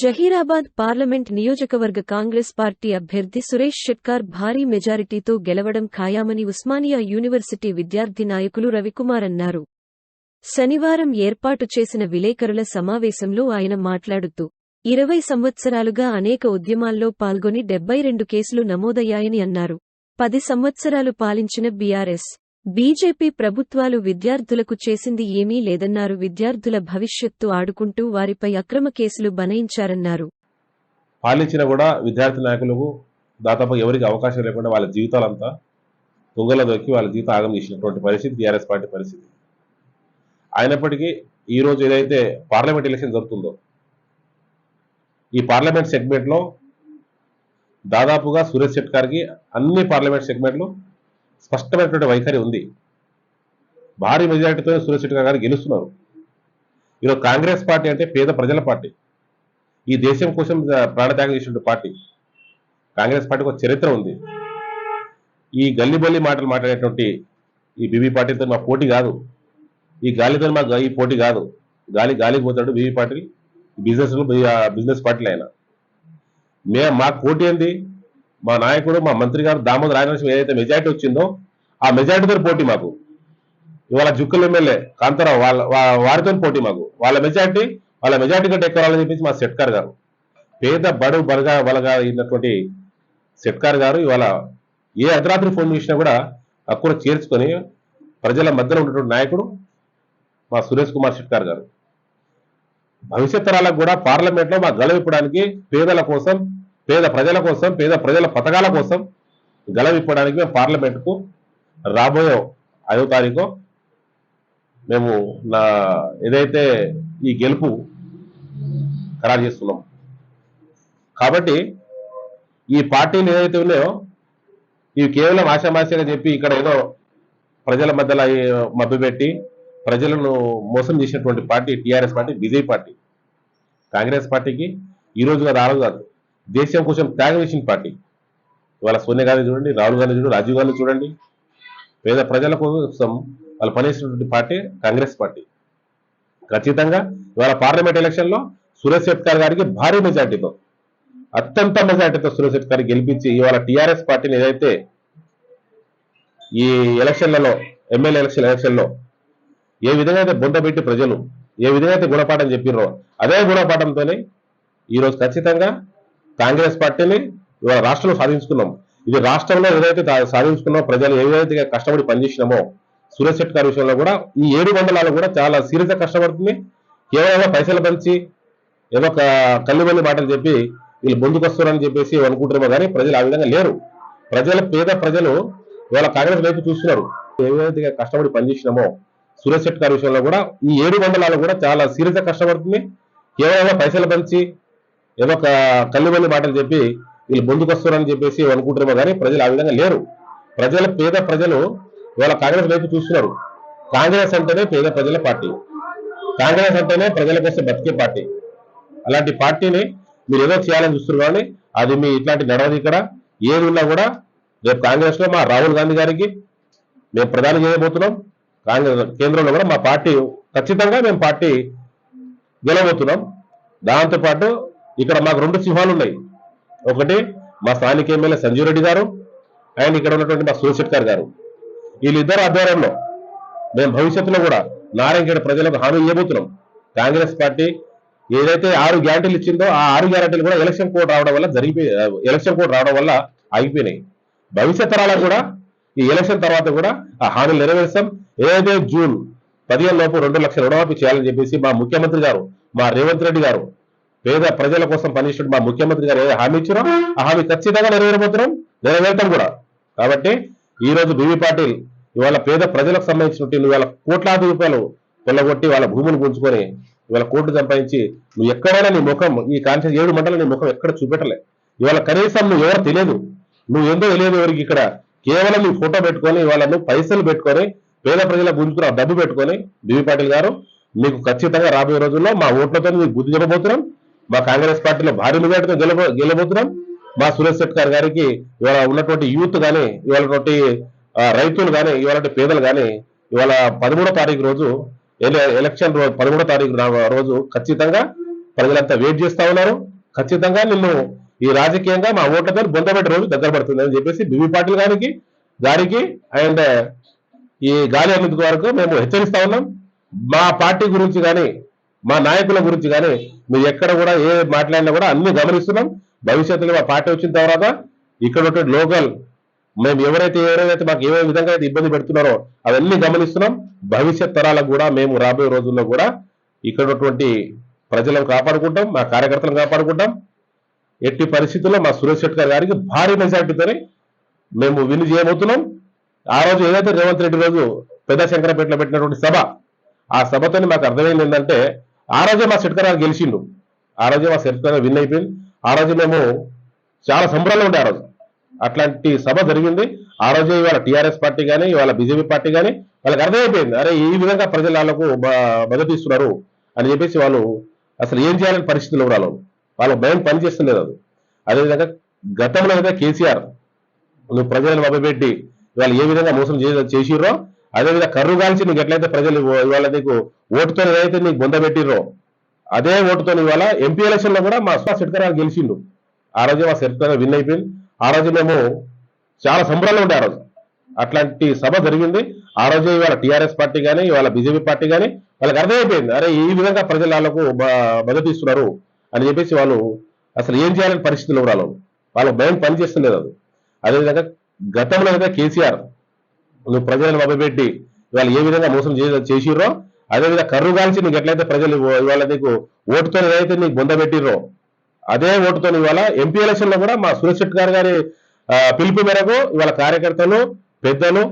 Zaheerabad parliament నియోజకవర్గ Congress party అభ్యర్థి సురేష్ షెట్కార్ భారీ మెజారిటీతో గెలవడం ఖాయామని ఉస్మానియా యూనివర్సిటీ విద్యార్థి నాయకులు రవికుమార్ అన్నారు. శనివారం ఏర్పాటు చేసిన విలేకరుల సమావేశంలో ఆయన మాట్లాడుతూ ఇరవై సంవత్సరాలుగా అనేక ఉద్యమాల్లో పాల్గొని డెబ్బై రెండు కేసులు నమోదయ్యాయని అన్నారు. పది సంవత్సరాలు పాలించిన బీఆర్ఎస్ బీజేపీ ప్రభుత్వాలు విద్యార్థులకు చేసింది ఏమీ లేదన్నారు. విద్యార్థుల భవిష్యత్తు ఆడుకుంటూ వారిపై అక్రమ కేసులు బనాయించారన్నారు. పాలించినా కూడా విద్యార్థి నాయకులకు దాదాపు ఎవరికి అవకాశం లేకుండా వాళ్ళ జీవితాలంతా తుంగలో దొక్కి వాళ్ళ జీవితం ఆగం చేసినటువంటి పరిస్థితి టీఆర్ఎస్ పార్టీ పరిస్థితి. అయినప్పటికీ ఈరోజు ఏదైతే పార్లమెంట్ ఎలక్షన్ జరుగుతుందో ఈ పార్లమెంట్ సెగ్మెంట్లో దాదాపుగా సురేష్ శెట్ గారికి అన్ని పార్లమెంట్ సెగ్మెంట్లు స్పష్టమైనటువంటి వైఖరి ఉంది. భారీ మెజారిటీతో సురేష్ గారు గెలుస్తున్నారు. ఈరోజు కాంగ్రెస్ పార్టీ అంటే పేద ప్రజల పార్టీ. ఈ దేశం కోసం ప్రాణత్యాగం చేసినటువంటి పార్టీ. కాంగ్రెస్ పార్టీకి ఒక చరిత్ర ఉంది. ఈ గల్లిబల్లి మాటలు మాట్లాడేటువంటి ఈ బీబీ పార్టీతో మా పోటీ కాదు. ఈ గాలితో మా ఈ పోటీ కాదు. గాలి గాలికి పోతాడు బీబీ పార్టీ బిజినెస్ బిజినెస్ పార్టీలు ఆయన. మే మా పోటీ ఏంది? మా నాయకుడు మా మంత్రి గారు దామోదర్ రాజనరసింహ ఏదైతే మెజార్టీ వచ్చిందో ఆ మెజారిటీతో పోటీ మాకు. ఇవాళ జుక్కల ఎమ్మెల్యే కాంతారావు వాళ్ళ వారితో పోటీ మాకు. వాళ్ళ మెజారిటీ వాళ్ళ మెజారిటీ కంటే ఎక్కువ చెప్పేసి మా సెట్కార్ గారు. పేద బడు బలగా బలగా అయినటువంటి సెట్కార్ గారు ఇవాళ ఏ అర్ధరాత్రి ఫోన్ చేసినా కూడా అక్కడ చేర్చుకొని ప్రజల మధ్యలో ఉన్నటువంటి నాయకుడు మా సురేష్ కుమార్ షెట్కార్ గారు. భవిష్యత్ తరాలకు కూడా పార్లమెంట్లో మా గెలవిప్పడానికి పేదల కోసం పేద ప్రజల కోసం పేద ప్రజల పథకాల కోసం గలవిప్పడానికి మేము పార్లమెంట్కు రాబోయే ఐదో తారీఖు మేము నా ఏదైతే ఈ గెలుపు ఖరారు చేస్తున్నాం. కాబట్టి ఈ పార్టీలు ఏదైతే ఉన్నాయో ఇవి కేవలం ఆశామాషగా చెప్పి ఇక్కడ ఏదో ప్రజల మధ్యలో మభ్యపెట్టి ప్రజలను మోసం చేసినటువంటి party TRS party BJP party. Congress పార్టీకి ఈ రోజు కాదు ఆ రోజు కాదు. దేశం కోసం త్యాగం చేసిన పార్టీ. ఇవాళ సోనియా గాంధీ చూడండి రాహుల్ గాంధీ చూడండి రాజీవ్ గాంధీ చూడండి. పేద ప్రజల కోసం వాళ్ళు పనిచేసినటువంటి పార్టీ కాంగ్రెస్ పార్టీ. ఖచ్చితంగా ఇవాళ పార్లమెంట్ ఎలక్షన్లో సురేష్ శెట్కర్ గారికి భారీ మెజార్టీతో అత్యంత మెజార్టీతో సురేష్ శెట్కర్ గెలిపించి ఇవాళ టీఆర్ఎస్ పార్టీని ఏదైతే ఈ ఎలక్షన్లలో ఎమ్మెల్యే ఎలక్షన్ ఎలక్షన్లో ఏ విధంగా అయితే బొంద పెట్టి ప్రజలు ఏ విధంగా అయితే గుణపాఠం చెప్పిర్రో అదే గుణపాఠంతోనే ఈరోజు ఖచ్చితంగా కాంగ్రెస్ పార్టీని ఇవాళ రాష్ట్రంలో సాధించుకున్నాం. ఇది రాష్ట్రంలో ఏదైతే సాధించుకున్నామో ప్రజలు ఏదైతే కష్టపడి పనిచేసినామో సురేష్ శెట్కర్ విషయంలో కూడా ఈ ఏడు మండలాలు కూడా చాలా సీరియస్గా కష్టపడుతుంది కేవలం పైసలు పంచి ఏదో ఒక కల్లిమల్లి మాటలు చెప్పి వీళ్ళు ముందుకు చెప్పేసి అనుకుంటున్నామో కానీ ప్రజలు ఆ విధంగా లేరు. ప్రజల పేద ప్రజలు ఇవాళ కాంగ్రెస్ వైపు చూస్తున్నారు. ఏదైతే కష్టపడి పనిచేసినామో సురేష్ శెట్కర్ విషయంలో కూడా ఈ ఏడు మండలాలు కూడా చాలా సీరియస్గా కష్టపడుతుంది కేవలం పైసలు పంచి ఏదో ఒక కల్లిమల్లి మాటలు చెప్పి వీళ్ళు ముందుకొస్తున్నారని చెప్పేసి అనుకుంటారేమో కానీ ప్రజలు ఆ విధంగా లేరు. ప్రజల పేద ప్రజలు ఇవాళ కాంగ్రెస్ వైపు చూస్తున్నారు. కాంగ్రెస్ అంటేనే పేద ప్రజల పార్టీ. కాంగ్రెస్ అంటేనే ప్రజల కోసం బతికే పార్టీ. అలాంటి పార్టీని మీరు ఏదో చేయాలని చూస్తున్నారు కానీ అది మీ ఇట్లాంటి నడవది ఇక్కడ. ఏది ఉన్నా కూడా రేపు కాంగ్రెస్లో మా రాహుల్ గాంధీ గారికి మేము ప్రధాని చేయబోతున్నాం. కాంగ్రెస్ కేంద్రంలో కూడా మా పార్టీ ఖచ్చితంగా మేము పార్టీ గెలవబోతున్నాం. దాంతోపాటు ఇక్కడ మాకు రెండు సింహాలు ఉన్నాయి ఒకటి మా స్థానిక ఎమ్మెల్యే సంజీవ్ రెడ్డి గారు అండ్ ఇక్కడ ఉన్నటువంటి మా సూర్య శెట్కర్ గారు. వీళ్ళిద్దరు ఆధ్వర్యంలో మేము భవిష్యత్తులో కూడా నారాయణగేడ ప్రజలకు హామీ ఇవ్వబోతున్నాం కాంగ్రెస్ పార్టీ ఏదైతే ఆరు గ్యారంటీలు ఇచ్చిందో ఆ ఆరు గ్యారంటీలు కూడా ఎలక్షన్ కోడ్ రావడం వల్ల జరిగిపోయి ఎలక్షన్ కోడ్ రావడం వల్ల ఆగిపోయినాయి. భవిష్యత్ తరాలకు కూడా ఈ ఎలక్షన్ తర్వాత కూడా ఆ హామీలు నెరవేర్స్తాం. ఏదైతే జూన్ పదిహేను లోపు రెండు లక్షల రుణమాఫీ చేయాలని చెప్పేసి మా ముఖ్యమంత్రి గారు మా రేవంత్ రెడ్డి గారు పేద ప్రజల కోసం పనిచేసిన మా ముఖ్యమంత్రి గారు ఏదో హామీ ఇచ్చారో ఆ హామీ ఖచ్చితంగా నెరవేరబోతున్నాం నెరవేరటం కూడా. కాబట్టి ఈ రోజు బీవీ పాటిల్ ఇవాళ పేద ప్రజలకు సంబంధించినటువంటి ఇవాళ కోట్లాది రూపాయలు కొల్లగొట్టి వాళ్ళ భూములు గుంజుకొని ఇవాళ కోట్లు సంపాదించి నువ్వు ఎక్కడైనా నీ ముఖం ఈ కాన్షియస్ ఏడు మంటలు నీ ముఖం ఎక్కడ చూపెట్టలే. ఇవాళ కనీసం నువ్వు ఎవరు తెలియదు. నువ్వు ఏందో తెలియదు ఎవరికి ఇక్కడ. కేవలం నీ ఫోటో పెట్టుకొని ఇవాళ నువ్వు పైసలు పెట్టుకొని పేద ప్రజల ఆ డబ్బు పెట్టుకొని బీవీ పాటిల్ గారు మీకు ఖచ్చితంగా రాబోయే రోజుల్లో మా ఓట్లతో మీకు బుద్ధి చెప్పబోతున్నాం. మా కాంగ్రెస్ పార్టీలో భారీ మెజార్టీతో గెలబో గెలబోతున్నాం మా సురేష్ శెట్కర్ గారికి ఇవాళ ఉన్నటువంటి యూత్ కానీ ఇవాళ రైతులు కానీ ఇవాళ పేదలు కానీ ఇవాళ పదమూడో తారీఖు రోజు ఎల- ఎలక్షన్ రోజు పదమూడో తారీఖు రోజు ఖచ్చితంగా ప్రజలంతా వెయిట్ చేస్తా ఉన్నారు. ఖచ్చితంగా నిన్ను ఈ రాజకీయంగా మా ఓట్ల పేరు బొందబెట్టి రోజు దగ్గర పడుతుంది అని చెప్పేసి బిబి పాటిల్ గారికి గారికి అండ్ ఈ గాలి అమిత్ గారికి మేము హెచ్చరిస్తా ఉన్నాం. మా పార్టీ గురించి కానీ మా నాయకుల గురించి కానీ మీరు ఎక్కడ కూడా ఏ మాట్లాడినా కూడా అన్ని గమనిస్తున్నాం. భవిష్యత్తులో మా పార్టీ వచ్చిన తర్వాత ఇక్కడ లోకల్ మేము ఎవరైతే ఎవరైతే మాకు ఏ విధంగా అయితే ఇబ్బంది పెడుతున్నారో అవన్నీ గమనిస్తున్నాం. భవిష్యత్ తరాలకు కూడా మేము రాబోయే రోజుల్లో కూడా ఇక్కడ ఉన్నటువంటి ప్రజలను కాపాడుకుంటాం మా కార్యకర్తలను కాపాడుకుంటాం. ఎట్టి పరిస్థితుల్లో మా సురేష్ శెట్కర్ గారికి భారీ మెజార్టీతోనే మేము విన్ చేయబోతున్నాం. ఆ రోజు ఏదైతే రేవంత్ రెడ్డి రోజు పెద్ద శంకరపేటలో పెట్టినటువంటి సభ ఆ సభతోని మాకు అర్థమైంది ఏంటంటే ఆ రోజే మా శెట్కర్ గెలిచిండు. ఆ రోజే మా శెట్కర్ విన్ అయిపోయింది. ఆ రోజు మేము చాలా సంబరాలు ఉండే ఆ రోజు. అట్లాంటి సభ జరిగింది. ఆ రోజే ఇవాళ టీఆర్ఎస్ పార్టీ కానీ ఇవాళ బీజేపీ పార్టీ కానీ వాళ్ళకి అర్థమైపోయింది. అరే ఈ విధంగా ప్రజలు వాళ్ళకు మద్దతు ఇస్తున్నారు అని చెప్పేసి వాళ్ళు అసలు ఏం చేయాలని పరిస్థితులు వాళ్ళు వాళ్ళ భయం పనిచేస్తుండేది అది. అదేవిధంగా గతంలో అయితే కేసీఆర్ నువ్వు ప్రజలను మభ్యపెట్టి ఇవాళ ఏ విధంగా మోసం చే- చేసిర్రో అదేవిధంగా కర్రు కాల్చి నీకు ఎట్లయితే ప్రజలు ఇవాళ నీకు ఓటుతో ఏదైతే నీకు బొంద పెట్టిర్రో అదే ఓటుతో ఇవాళ ఎంపీ ఎలక్షన్లో కూడా మా సుభాష్ శెట్కర్ గెలిచిండు. ఆ రోజు మా శెట్కర్ విన్ అయిపోయింది ఆ రోజు మేము చాలా సంబరాలు ఉండే ఆ రోజు. అట్లాంటి సభ జరిగింది. ఆ రోజు ఇవాళ టీఆర్ఎస్ పార్టీ కానీ ఇవాళ బీజేపీ పార్టీ కానీ వాళ్ళకి అర్థమైపోయింది. అరే ఈ విధంగా ప్రజలు వాళ్ళకు మద్దతు ఇస్తున్నారు అని చెప్పేసి వాళ్ళు అసలు ఏం చేయాలని పరిస్థితులు వాళ్ళు? వాళ్ళ భయం పనిచేస్తుండేది అది. అదేవిధంగా గతంలో అయితే కేసీఆర్ ప్రజలను మభ్యపెట్టి ఇవాళ ఏ విధంగా మోసం చేసిర్రో అదేవిధంగా కర్రు కాల్చి నీకు ఎట్లయితే ప్రజలు ఇవాళ నీకు ఓటుతో ఏదైతే నీకు బొంద పెట్టిర్రో అదే ఓటుతో ఇవాళ ఎంపీ ఎలక్షన్లో కూడా మా సురేష్ శెట్టి గారు గారి పిలుపు మేరకు ఇవాళ కార్యకర్తలు పెద్దలు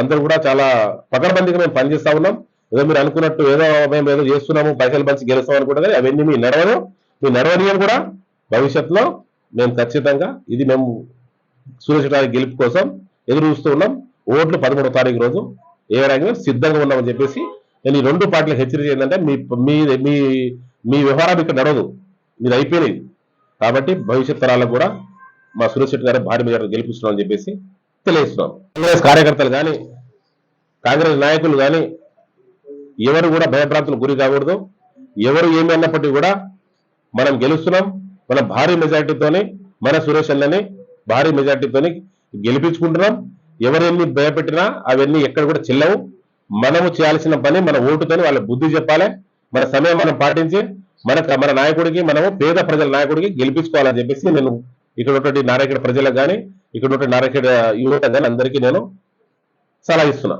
అందరూ కూడా చాలా పకడ్బందీగా మేము పనిచేస్తా ఉన్నాం. ఏదో మీరు అనుకున్నట్టు ఏదో మేము ఏదో చేస్తున్నాము పైసలు పంచి గెలుస్తాం అనుకుంటే అవన్నీ మీ నడవను మీ నడవనీయం కూడా భవిష్యత్తులో మేము ఖచ్చితంగా ఇది మేము సురేష్ గారి గెలుపు కోసం ఎదురు చూస్తూ ఉన్నాం. ఓట్లు పదమూడో తారీఖు రోజు ఏ రంగం సిద్ధంగా ఉన్నామని చెప్పేసి నేను ఈ రెండు పార్టీలకు హెచ్చరిక ఏంటంటే మీ మీ మీ మీ వ్యవహారం ఇక్కడ నడవదు. మీరు అయిపోయినాయి. కాబట్టి భవిష్యత్ తరాలకు కూడా మా సురేష్ శెట్టి గారు భారీ మీద గెలిపిస్తున్నాం అని చెప్పేసి తెలియజేస్తున్నాం. కాంగ్రెస్ కార్యకర్తలు కానీ కాంగ్రెస్ నాయకులు కానీ ఎవరు కూడా భయభ్రాంతులకు గురి కాకూడదు. ఎవరు ఏమి అన్నప్పటికీ కూడా మనం గెలుస్తున్నాం. మన భారీ మెజార్టీతోనే మన సురేష్ అన్నని భారీ మెజార్టీతోని గెలిపించుకుంటున్నాం. ఎవరెన్ని భయపెట్టినా అవన్నీ ఎక్కడ కూడా చెల్లవు. మనము చేయాల్సిన పని మన ఓటుతోని వాళ్ళ బుద్ధి చెప్పాలి. మన సమయం మనం పాటించి మన మన నాయకుడికి మనము పేద ప్రజల నాయకుడికి గెలిపించుకోవాలని చెప్పేసి నేను ఇక్కడ ఉన్నటువంటి నారాయణ ప్రజలకు కానీ ఇక్కడ ఉన్నటువంటి నారాయణ యువత కానీ అందరికీ నేను సలహా